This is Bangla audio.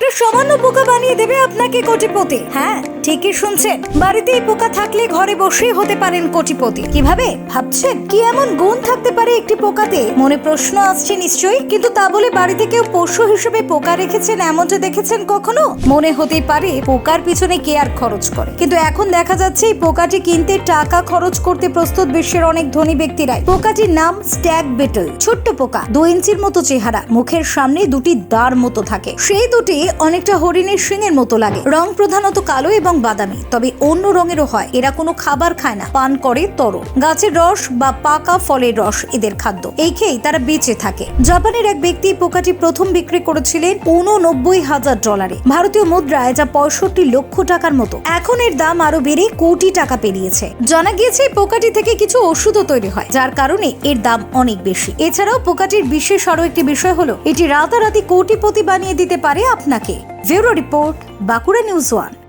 একটা সামান্য বোকা বানিয়ে দেবে আপনাকে কোটিপতি। হ্যাঁ? ঠিকই শুনছেন বাড়িতে এই পোকা থাকলে ঘরে বসেই হতে পারেন কোটিপতি। কীভাবে? ভাবছেন? কি এমন গুণ থাকতে পারে একটি পোকাতে? মনে প্রশ্ন আসছে নিশ্চয়ই, কিন্তু তা বলে বাড়িতে কেউ পশু হিসেবে পোকা রেখেছেন এমনটা দেখেছেন কখনো? মনে হতেই পারে, পোকার পিছনে কে আর খরচ করে? কিন্তু এখন দেখা যাচ্ছে, এই পোকাটি কিনতে টাকা খরচ করতে প্রস্তুত বিশ্বের অনেক ধনী ব্যক্তিরাই। পোকাটির নাম স্ট্যাগ বেটল, ছোট্ট পোকা, দু ইঞ্চির মতো চেহারা, মুখের সামনে দুটি দাঁড় মতো থাকে। সেই দুটি অনেকটা হরিণের শিঙের মতো লাগে। রং প্রধানত কালো এবং বাদামি, তবে অন্য রঙেরও হয়। এরা কোনো খাবার খায় না। পান করে তরল। গাছের রস বা পাকা ফলের রস এদের খাদ্য। এই খেয়েই তারা বেঁচে থাকে। জাপানের এক ব্যক্তি পোকাটি প্রথম বিক্রি করেছিলেন উননব্বই হাজার ডলারে। ভারতীয় মুদ্রায় যা পঁয়ষট্টি লক্ষ টাকার মতো। এখন এর দাম আরও বেড়ে কোটি টাকা পেরিয়েছে। জানা গিয়েছে পোকাটি থেকে কিছু ওষুধও তৈরি হয়, যার কারণে এর দাম অনেক বেশি। এছাড়াও পোকাটির বিশেষ আরও একটি বিষয় হলো, এটি রাতারাতি কোটিপতি বানিয়ে দিতে পারে আপনাকে। Bureau report, Bankura news one.